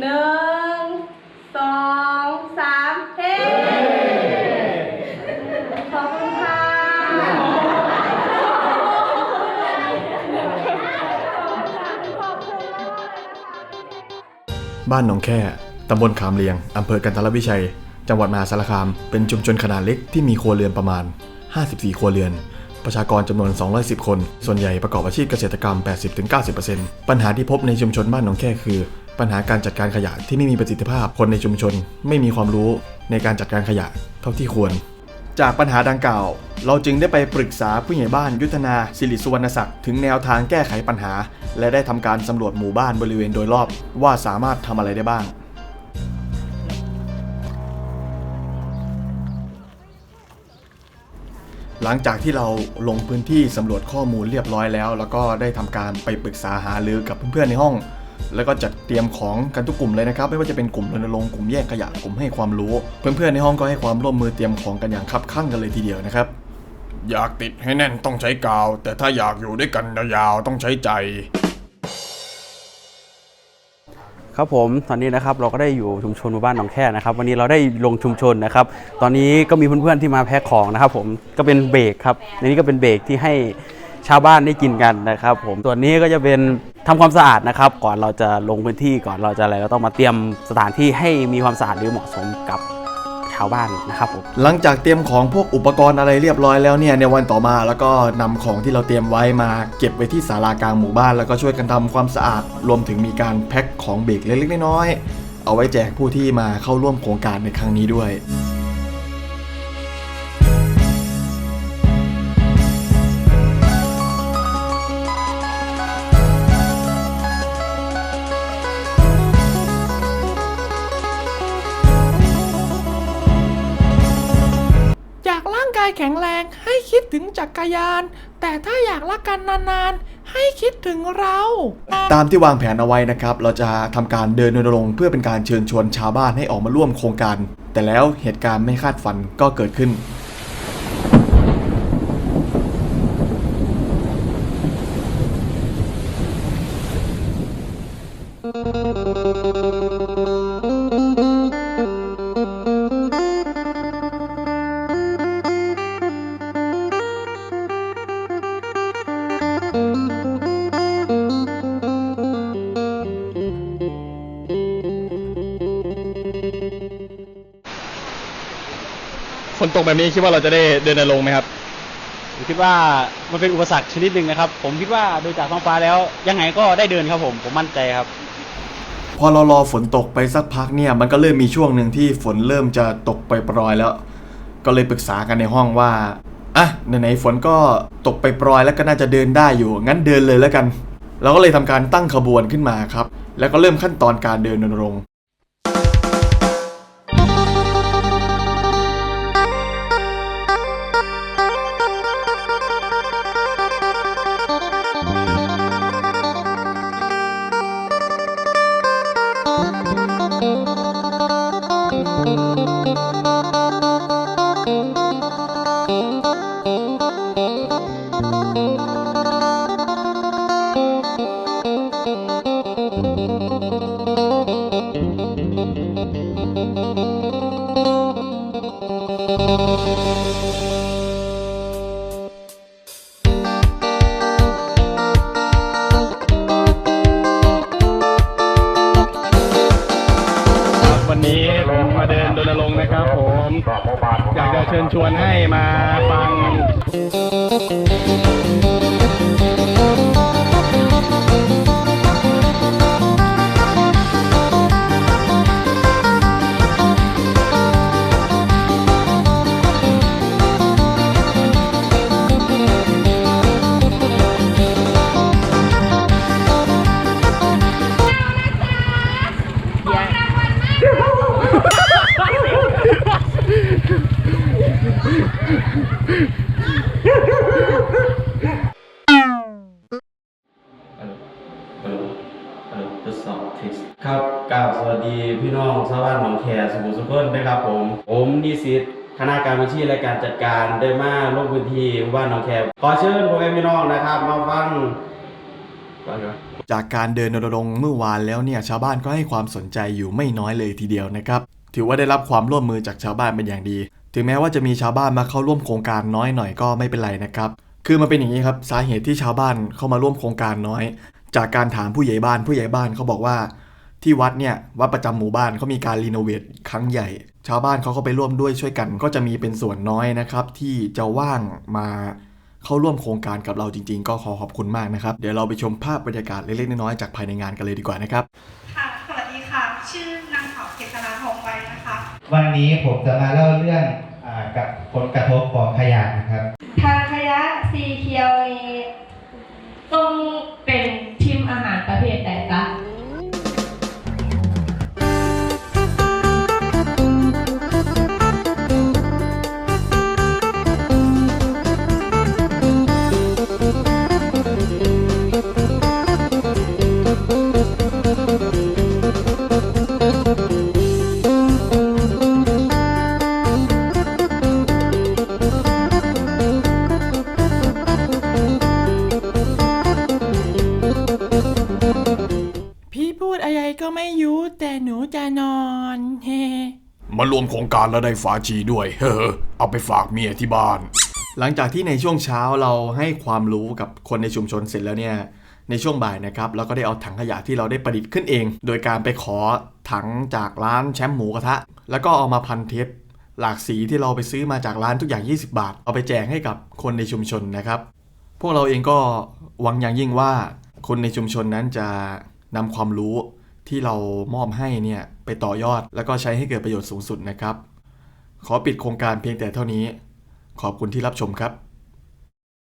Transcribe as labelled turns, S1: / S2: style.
S1: หนึ่งสองสามเฮ้ขอบคุณค่ะ
S2: บ้านหนองแค่ ตำบลขามเลียง อำเภอกันทรวิชัย จังหวัดมหาสารคาม เป็นชุมชนขนาดเล็กที่มีครัวเรือนประมาณ 54 ครัวเรือน ประชากรจำนวน 210 คน ส่วนใหญ่ประกอบอาชีพเกษตรกรรม 80-90%ปัญหาที่พบในชุมชนบ้านหนองแค่คือ ปัญหาการจัดการขยะที่ไม่มีประสิทธิภาพคนในชุมชน ไม่มีความรู้ในการจัดการขยะเท่าที่ควร จากปัญหาดังกล่าว เราจึงได้ไปปรึกษาผู้ใหญ่บ้านยุทธนาสิริสุวรรณศักดิ์ถึงแนวทางแก้ไขปัญหา และได้ทำการสำรวจหมู่บ้านบริเวณโดยรอบว่าสามารถทำอะไรได้บ้าง หลังจากที่เราลงพื้นที่สำรวจข้อมูลเรียบร้อยแล้ว แล้วก็ได้ทำการไปปรึกษาหารือกับเพื่อนๆในห้อง แล้วก็จัดเตรียมของกันทุกกลุ่มเลยนะครับ ไม่ว่าจะเป็นกลุ่มรณรงค์กลุ่มแยกขยะกลุ่มให้ความรู้ เพื่อนๆในห้องก็ให้ความร่วมมือเตรียมของกันอย่างคับคั่งกันเลยทีเดียวนะครับ อยากติดให้แน่นต้องใช้กาว แต่ถ้าอยากอยู่ด้วยกันยาวๆต้องใช้ใจ
S3: ครับผมตอนนี้นะครับเราก็ได้อยู่ชุมชนหมู่บ้านหนองแค่นะครับ วันนี้เราได้ลงชุมชนนะครับ ตอนนี้ก็มีเพื่อนๆที่มาแพ็คของนะครับ ผมก็เป็นเบรกครับในนี้ก็เป็นเบรกที่ให้ ชาวบ้านได้กินกันนะครับผมตัวนี้ก็จะเป็นทำความสะอาดนะครับ ก่อนเราจะลงพื้นที่ก่อนเราจะอะไรเราต้องมาเตรียมสถานที่ให้มีความสะอาดหรือเหมาะสมกับชาวบ้านนะครับผม
S2: หลังจากเตรียมของพวกอุปกรณ์อะไรเรียบร้อยแล้วเนี่ยในวันต่อมาแล้วก็นำของที่เราเตรียมไว้มาเก็บไว้ที่ศาลากลางหมู่บ้าน แล้วก็ช่วยกันทำความสะอาด รวมถึงมีการแพ็คของเบรกเล็กๆน้อยๆเอาไว้แจกผู้ที่มาเข้าร่วมโครงการในครั้งนี้ด้วย
S4: ถึงจักรยาน แต่ถ้าอยากรักกันนานๆ ให้คิดถึงเรา
S2: ตามที่วางแผนเอาไว้นะครับ เราจะทำการเดินรณรงค์เพื่อเป็นการเชิญชวนชาวบ้านให้ออกมาร่วมโครงการ แต่แล้วเหตุการณ์ไม่คาดฝันก็เกิดขึ้น
S5: ฝนตกแบบนี้คิดว่าเราจะได้เดินลงค์ไหมครับ
S3: ผมคิดว่ามันเป็นอุปสรรคชนิดหนึ่งนะครับ ผมคิดว่าโดยจากท้องฟ้าแล้วยังไงก็ได้เดินครับผม ผมมั่นใจครับ
S2: พอเรารอฝนตกไปสักพักเนี่ย มันก็เริ่มมีช่วงหนึ่งที่ฝนเริ่มจะตกไปปรอยๆแล้ว ก็เลยปรึกษากันในห้องว่าอะไหนๆฝนก็ตกไปปรอยๆแล้วก็น่าจะเดินได้อยู่ งั้นเดินเลยแล้วกัน เราก็เลยทำการตั้งขบวนขึ้นมาครับ แล้วก็เริ่มขั้นตอนการเดินรณรงค์
S5: ครั เชิญชวนให้มาฟัง
S3: ครับกราบสวัสดีพี่น้องชาวบ้านหนองแคสมุทรสาครนะครับผม ผมนิสิตคณะการบัญชีและการจัดการได้มาลงพื้นที่บ้านหนองแคขอเชิญพ่อแม่พี่น้องนะครับ มาฟัง
S2: จากการเดินรณรงค์เมื่อวานแล้วเนี่ยชาวบ้านก็ให้ความสนใจอยู่ไม่น้อยเลยทีเดียวนะครับ ถือว่าได้รับความร่วมมือจากชาวบ้านเป็นอย่างดี ถึงแม้ว่าจะมีชาวบ้านมาเข้าร่วมโครงการน้อยหน่อยก็ไม่เป็นไรนะครับ คือมันเป็นอย่างนี้ครับสาเหตุที่ชาวบ้านเข้ามาร่วมโครงการน้อย จากการถามผู้ใหญ่บ้านผู้ใหญ่บ้านเขาบอกว่าที่วัดเนี่ยวัดประจำหมู่บ้านเขามีการรีโนเวทครั้งใหญ่ ชาวบ้านเขาก็ไปร่วมด้วยช่วยกัน ก็จะมีเป็นส่วนน้อยนะครับ ที่จะว่างมาเข้าร่วมโครงการกับเราจริง ๆ ก็ขอขอบคุณมากนะครับ เดี๋ยวเราไปชมภาพบรรยากาศเล็กๆน้อยๆจากภายในงานกันเลยดีกว่านะครับ
S6: ค่ะสวัสดีค่ะ ชื่อนางสาวเกษราทองใบนะคะ
S7: วันนี้ผมจะมาเล่าเรื่องอา กับผลกระทบของ
S4: แต่หนูจะนอนเฮ
S2: มารวมโครงการแล้วได้ฝาชีด้วย เฮ้อเอาไปฝากเมียที่บ้าน หลังจากที่ในช่วงเช้าเราให้ความรู้กับคนในชุมชนเสร็จแล้วเนี่ยในช่วงบ่ายนะครับเราก็ได้เอาถังขยะที่เราได้ประดิษฐ์ขึ้นเอง โดยการไปขอถังจากร้านแชมป์หมูกระทะ แล้วก็เอามาพันเทปหลากสีที่เราไปซื้อมาจากร้านทุกอย่าง 20 บาท เอาไปแจกให้กับคนในชุมชนนะครับ พวกเราเองก็หวังอย่างยิ่งว่า คนในชุมชนนั้นจะนำความรู้ ที่เรามอบให้เนี่ยไปต่อยอดแล้วก็ใช้ให้เกิดประโยชน์สูงสุดนะครับ ขอปิดโครงการเพียงแต่เท่านี้ ขอบคุณที่รับชมครับ